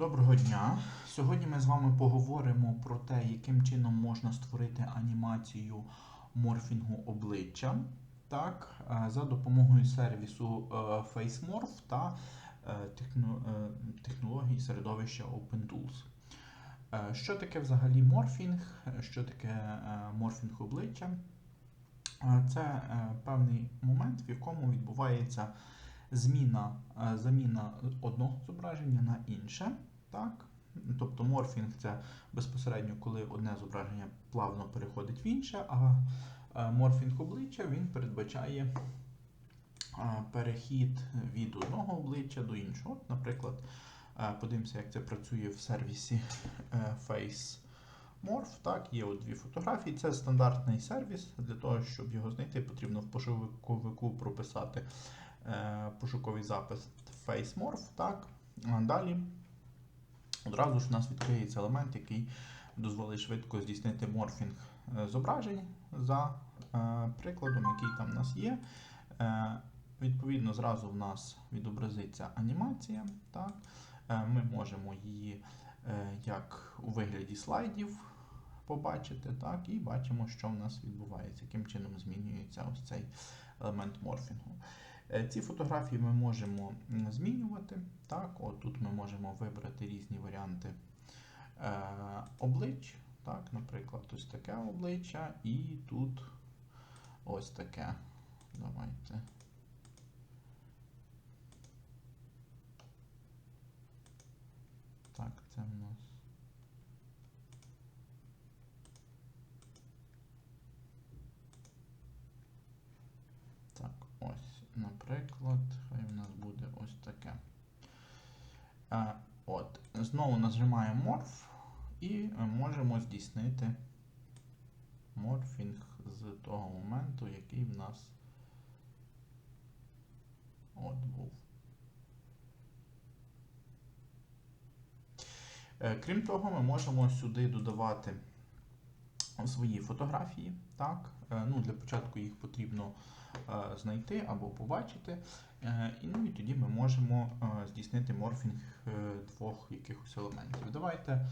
Доброго дня! Сьогодні ми з вами поговоримо про те, яким чином можна створити анімацію морфінгу обличчя так, е, за допомогою сервісу е, FaceMorph та е, техно- технологій середовища OpenTools. Що таке взагалі морфінг? Що таке морфінг обличчя? Це певний момент, в якому відбувається зміна, заміна одного зображення на інше. Так? Тобто морфінг це безпосередньо, коли одне зображення плавно переходить в інше, а е, морфінг обличчя він передбачає е, перехід від одного обличчя до іншого. От, наприклад, е, подивимося, як це працює в сервісі е, FaceMorph. Так, є от дві фотографії. Це стандартний сервіс. Для того, щоб його знайти, потрібно в пошуковику прописати пошуковий запис FaceMorph. Так. Далі одразу ж у нас відкриється елемент, який дозволить швидко здійснити морфінг е, зображень за е, прикладом, який там у нас є. Е, Відповідно, зразу в нас відобразиться анімація. Так? Ми можемо її як у вигляді слайдів побачити, так? і бачимо, що в нас відбувається, яким чином змінюється ось цей елемент морфінгу. Е, Ці фотографії ми можемо змінювати. Так, от тут ми можемо вибрати різні варіанти е, облич. Так, наприклад, ось таке обличчя, і тут ось таке. Давайте. Так, це в нас. Так, ось, наприклад, хай в нас буде ось таке. А, от, знову нажимаємо морф і можемо здійснити морфінг з того моменту, який в нас от був. Е, Крім того, ми можемо сюди додавати свої фотографії. Так? Е, Ну, для початку їх потрібно е, знайти або побачити. Е, І, ну, і тоді ми можемо здійснити морфінг двох якихось елементів. Давайте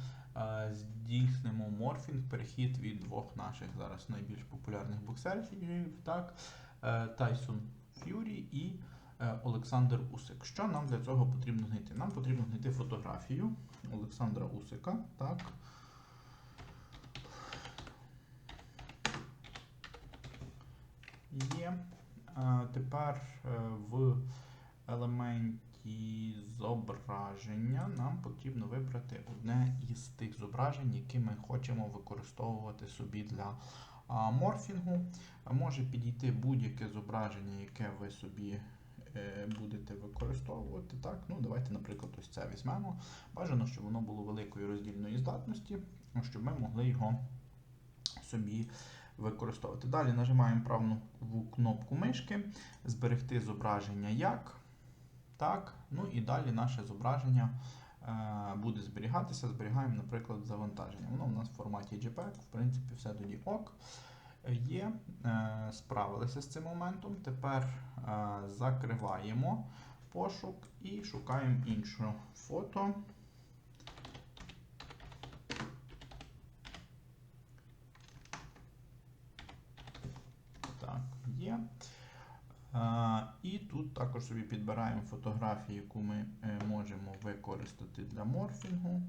здійснимо морфінг, перехід від двох наших зараз найбільш популярних боксерів, так? Tyson Fury і Олександр Усик. Що нам для цього потрібно знайти? Нам потрібно знайти фотографію Олександра Усика. Так. Є. Тепер е, в елементі зображення нам потрібно вибрати одне із тих зображень, які ми хочемо використовувати собі для морфінгу. Може підійти будь-яке зображення, яке ви собі е, будете використовувати. Так? Ну, Давайте, наприклад, ось це візьмемо. Бажано, щоб воно було великої роздільної здатності, щоб ми могли його собі використовувати. Далі нажимаємо праву кнопку мишки, зберегти зображення як. Так, ну і далі наше зображення е, буде зберігатися. Зберігаємо, наприклад, завантаження. Воно у нас в форматі JPEG, в принципі, все тоді ок. Є, е, справилися з цим моментом. Тепер е, закриваємо пошук і шукаємо інше фото. Так, є. І тут також собі підбираємо фотографію, яку ми е, можемо використати для морфінгу.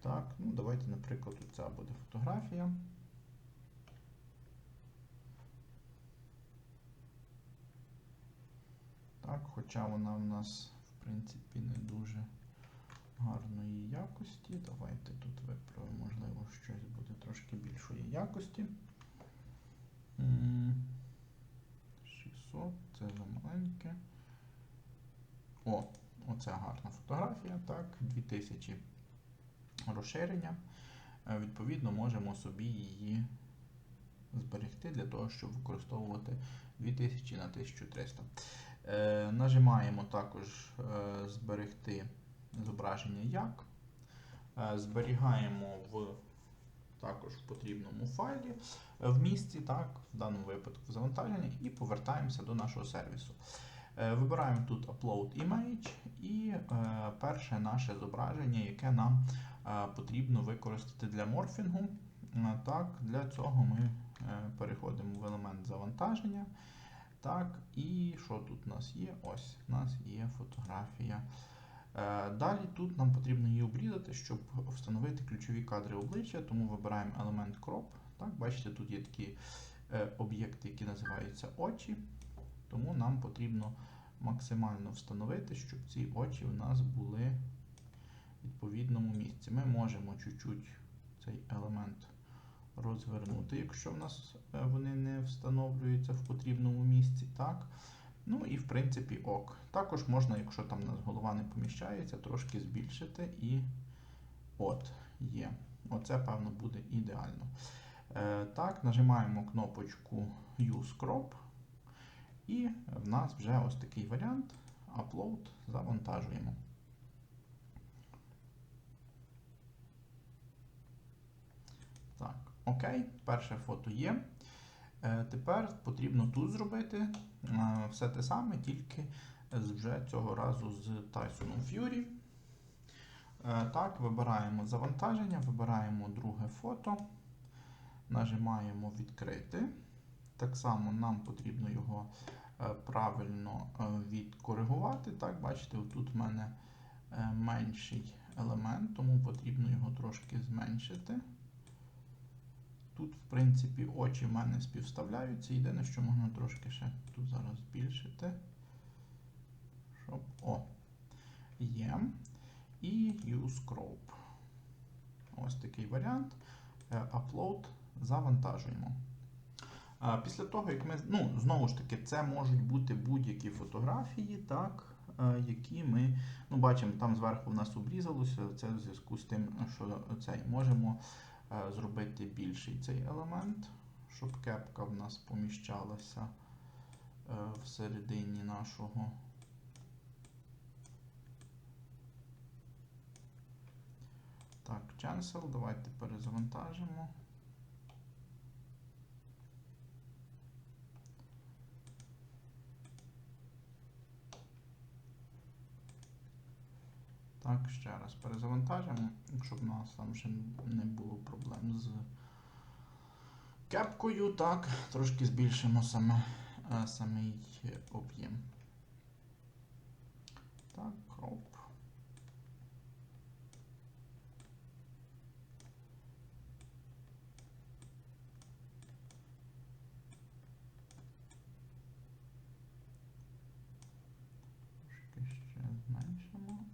Так, ну давайте, наприклад, тут ця буде фотографія. Так, хоча вона в нас, в принципі, не дуже гарної якості. Давайте тут виправимо, можливо, щось буде трошки більшої якості. М, 600, це замаленьке. О, оце гарна фотографія, так, 2000 розширення. Е, Відповідно, можемо собі її зберегти для того, щоб використовувати 2000 на 1300. Е, нажимаємо також е, зберегти зображення як. Е, зберігаємо в також в потрібному файлі е, в місці, так, в даному випадку в завантаженні, і повертаємося до нашого сервісу. Е, Вибираємо тут Upload Image і е, перше наше зображення, яке нам потрібно використати для морфінгу. Так, для цього ми переходимо в елемент завантаження. Так, і що тут у нас є? Ось, у нас є фотографія. Е, Далі тут нам потрібно її обрізати, щоб встановити ключові кадри обличчя, тому вибираємо елемент Crop. Так, бачите, тут є такі е, об'єкти, які називаються очі. Тому нам потрібно максимально встановити, щоб ці очі у нас були в відповідному місці. Ми можемо чуть-чуть цей елемент розвернути, якщо в нас е, вони не встановлюються в потрібному місці. Так? Ну і в принципі ок. Також можна, якщо там у нас голова не поміщається, трошки збільшити і от є. Оце, певно, буде ідеально. Е, так, нажимаємо кнопочку Use Crop. І в нас вже ось такий варіант. Upload завантажуємо. Так, окей, перше фото є. Е, Тепер потрібно тут зробити е, все те саме, тільки вже цього разу з Tyson Fury. Е, Так, вибираємо завантаження, вибираємо друге фото, нажимаємо відкрити. Так само нам потрібно його правильно відкоригувати. Так, бачите, тут в мене менший елемент, тому потрібно його трошки зменшити. Тут, в принципі, очі в мене співставляються. Єдине, що можна трошки ще тут зараз збільшити. Щоб. О! Є. І Use Crop. Ось такий варіант. Е, Upload завантажуємо. Після того, як ми. Ну, знову ж таки, це можуть бути будь-які фотографії, так, е, які ми. Ну, бачимо, там зверху в нас обрізалося. Це в зв'язку з тим, що цей можемо зробити більший цей елемент, щоб кепка в нас поміщалася е, всередині нашого. Так, cancel, давайте перезавантажимо. Так, ще раз перезавантажимо, щоб у нас там ще не було проблем з кепкою. Так, трошки збільшимо саме, е, самий об'єм. Так, кроп. Трошки ще зменшимо.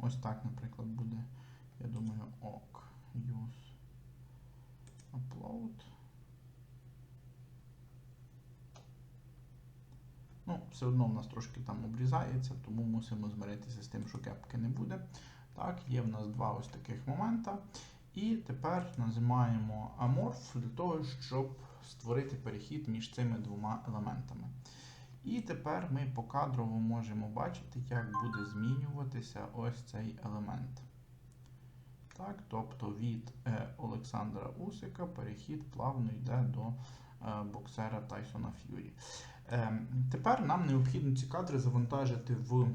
Ось так, наприклад, буде, я думаю, ок. Use upload. Ну, все одно в нас трошки там обрізається, тому мусимо змиритися з тим, що кепки не буде. Так, є в нас два ось таких момента. І тепер нажимаємо Amorph для того, щоб створити перехід між цими двома елементами. І тепер ми покадрово можемо бачити, як буде змінюватися ось цей елемент. Так, тобто від е, Олександра Усика перехід плавно йде до е, боксера Тайсона Ф'юрі. Е, тепер нам необхідно ці кадри завантажити в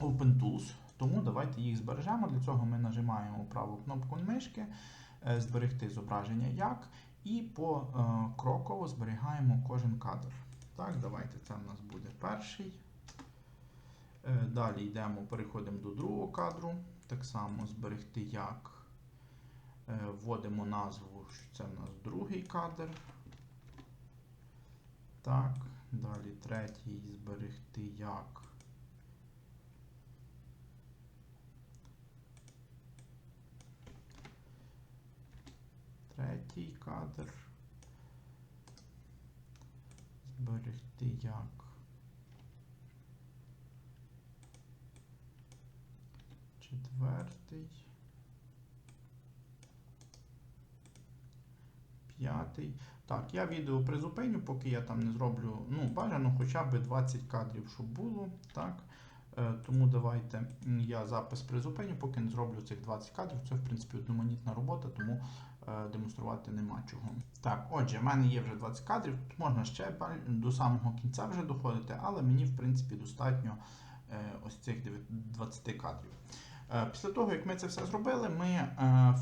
OpenTools, тому давайте їх збережемо. Для цього ми нажимаємо праву кнопку мишки, е, зберегти зображення як, і покроково зберігаємо кожен кадр. Так, давайте це в нас буде перший. Е, Далі йдемо, переходимо до другого кадру. Так само зберегти як. Е, Вводимо назву, що це в нас другий кадр. Так, далі третій зберегти як. Третій кадр. Зберегти як. Четвертий. П'ятий. Так, я відео призупиню, поки я там не зроблю. Ну, бажано хоча б 20 кадрів, щоб було. Так. Е, Тому давайте я запис призупиню, поки не зроблю цих 20 кадрів. Це, в принципі, одноманітна робота, тому демонструвати нема чого. Так, отже, в мене є вже 20 кадрів, тут можна ще до самого кінця вже доходити, але мені, в принципі, достатньо е, ось цих 20 кадрів. Е, Після того, як ми це все зробили, ми е,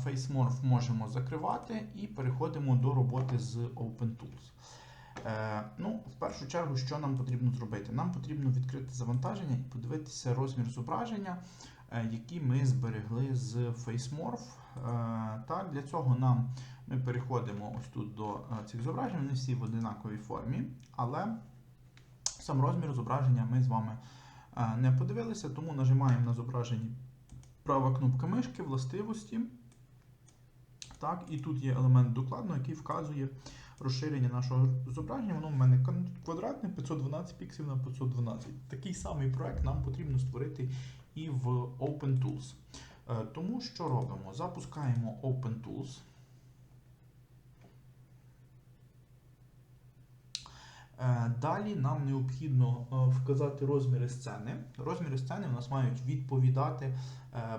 FaceMorph можемо закривати і переходимо до роботи з OpenTools. Е, ну, в першу чергу, що нам потрібно зробити? Нам потрібно відкрити завантаження і подивитися розмір зображення, е, який ми зберегли з FaceMorph. Е, так, для цього нам ми переходимо ось тут до е, цих зображень, вони всі в одинаковій формі, але сам розмір зображення ми з вами не подивилися, тому нажимаємо на зображенні права кнопка мишки, властивості. Так, і тут є елемент докладно, який вказує розширення нашого зображення. Воно в мене квадратне 512 пікселів на 512. Такий самий проект нам потрібно створити і в OpenTools. Е, Тому що робимо? Запускаємо OpenTools. Е, Далі нам необхідно е, вказати розміри сцени. Розміри сцени у нас мають відповідати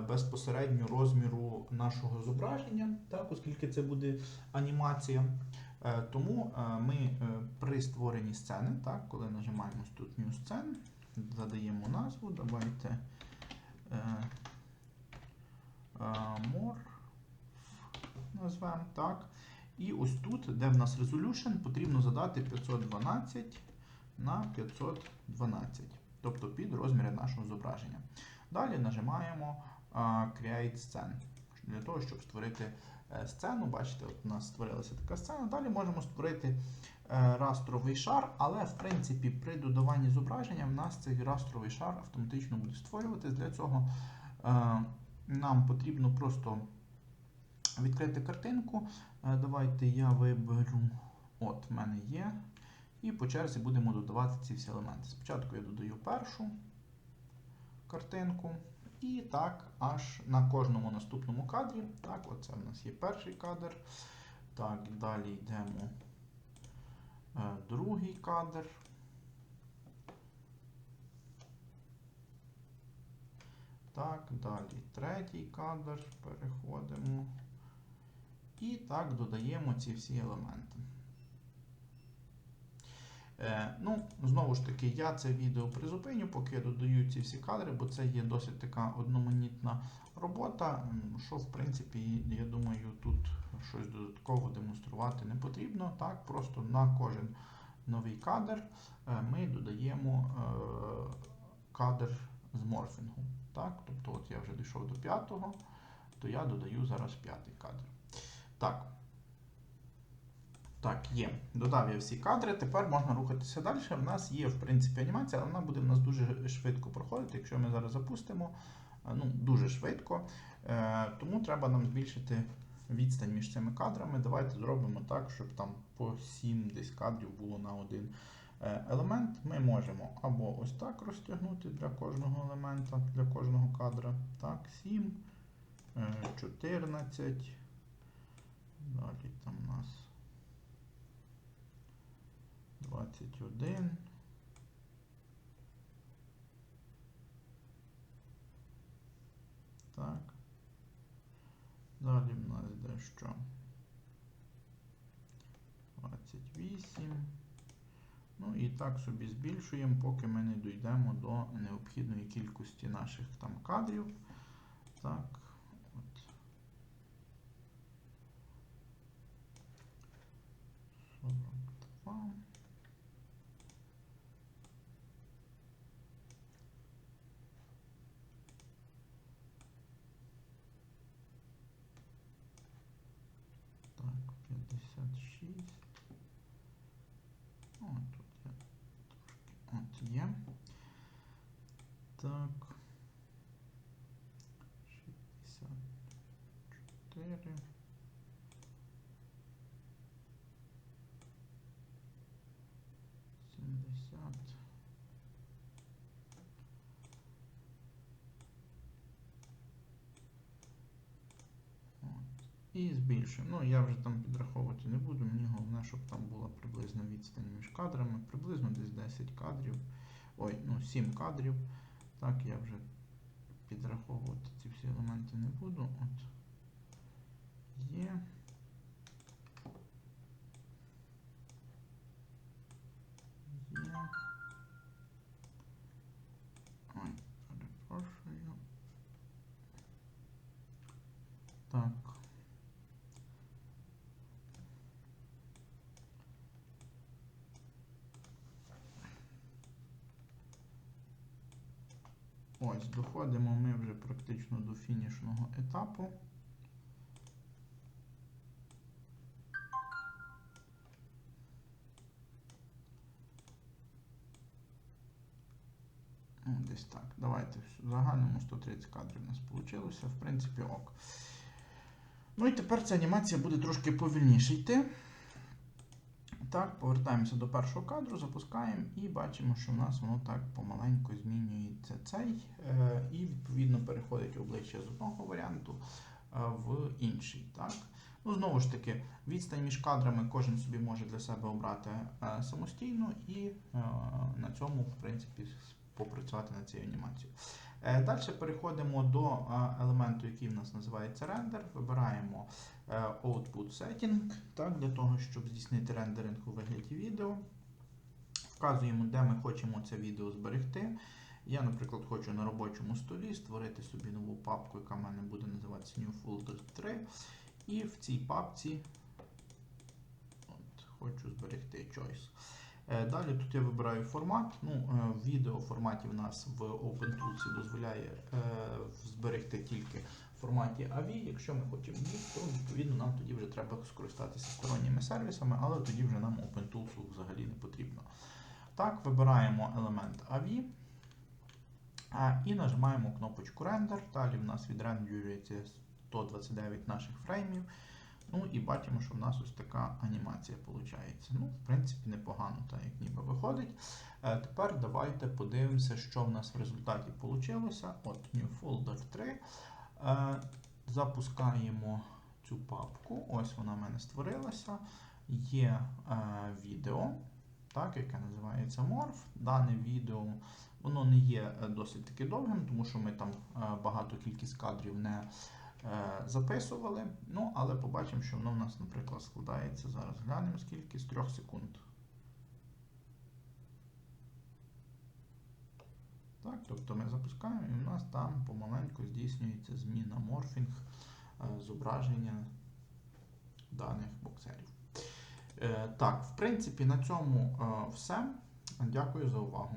безпосередньо розміру нашого зображення, так, оскільки це буде анімація. Тому ми при створенні сцени, так, коли нажимаємо тут New Scene, задаємо назву, давайте More назвемо так. І ось тут, де в нас Resolution, потрібно задати 512 на 512, тобто під розміри нашого зображення. Далі нажимаємо Create Scene. Для того, щоб створити е, сцену, бачите, от у нас створилася така сцена. Далі можемо створити е, растровий шар, але в принципі при додаванні зображення в нас цей растровий шар автоматично буде створюватись. Для цього е, нам потрібно просто відкрити картинку. Е, Давайте я виберу. От, в мене є. І по черзі будемо додавати ці всі елементи. Спочатку я додаю першу картинку. І так, аж на кожному наступному кадрі. Так, оце в нас є перший кадр. Так, далі йдемо е, другий кадр. Так, далі третій кадр. Переходимо. І так додаємо ці всі елементи. Е, ну, знову ж таки, я це відео призупиню, поки я додаю ці всі кадри, бо це є досить така одноманітна робота, що, в принципі, я думаю, тут щось додатково демонструвати не потрібно. Так, просто на кожен новий кадр е, ми додаємо е, кадр з морфінгу. Так, тобто, от я вже дійшов до п'ятого, то я додаю зараз п'ятий кадр. Так. Так, є. Додав я всі кадри. Тепер можна рухатися далі. У нас є, в принципі, анімація, але вона буде в нас дуже швидко проходити. Якщо ми зараз запустимо, е, ну, дуже швидко. Тому треба нам збільшити відстань між цими кадрами. Давайте зробимо так, щоб там по 7 десь кадрів було на один е, елемент. Ми можемо або ось так розтягнути для кожного елемента, для кожного кадра. Так, 7, е, 14. Далі там у нас 21. Так. Далі в нас йде що? 28. Ну і так собі збільшуємо, поки ми не дійдемо до необхідної кількості наших там кадрів. Так, от. 42. Так, 56. О, тут я трошки. От є. Так. 64. Сімдесят. І збільшуємо. Ну, я вже там підраховувати не буду, мені головне, щоб там була приблизно відстань між кадрами, приблизно десь 10 кадрів. Ой, ну 7 кадрів. Так, я вже підраховувати ці всі елементи не буду. От є. Ой, перепрошую. Так. Ось, доходимо ми вже практично до фінішного етапу. Ну, Десь так. Давайте в загальному 130 кадрів у нас вийшло. В принципі, ок. Ну і тепер ця анімація буде трошки повільніше йти. Так, повертаємося до першого кадру, запускаємо і бачимо, що в нас воно так помаленьку змінюється цей. е, І відповідно переходить обличчя з одного варіанту е, в інший. Так? Ну, знову ж таки, відстань між кадрами кожен собі може для себе обрати е, самостійно і на цьому, в принципі, попрацювати над цією анімацією. Е, Далі переходимо до е, елементу, який в нас називається рендер. Вибираємо е, Output Setting, так, для того, щоб здійснити рендеринг у вигляді відео. Вказуємо, де ми хочемо це відео зберегти. Я, наприклад, хочу на робочому столі створити собі нову папку, яка в мене буде називатися New Folder 3. І в цій папці от, хочу зберегти Choice. Е, Далі тут я вибираю формат. Ну, е, відео форматі в нас в OpenTools дозволяє е, зберегти тільки в форматі AVI. Якщо ми хочемо GIF, то відповідно нам тоді вже треба скористатися сторонніми сервісами, але тоді вже нам OpenTools взагалі не потрібно. Так, вибираємо елемент AVI е, і нажимаємо кнопочку Render. Далі в нас відрендерюється 129 наших фреймів. Ну і бачимо, що в нас ось така анімація виходить. Ну, в принципі, непогано, так як ніби виходить. Е, тепер давайте подивимося, що в нас в результаті вийшло. От New Folder 3. Е, запускаємо цю папку. Ось вона в мене створилася. Є е, відео, так, яке називається Morph. Дане відео воно не є досить таки довгим, тому що ми там багато кількість кадрів не записували. Ну, але побачимо, що воно в нас, наприклад, складається зараз. Глянемо скільки з 3 секунд. Так, тобто ми запускаємо і в нас там помаленьку здійснюється зміна морфінг е, зображення даних боксерів. Е, так, в принципі, на цьому е, все. Дякую за увагу.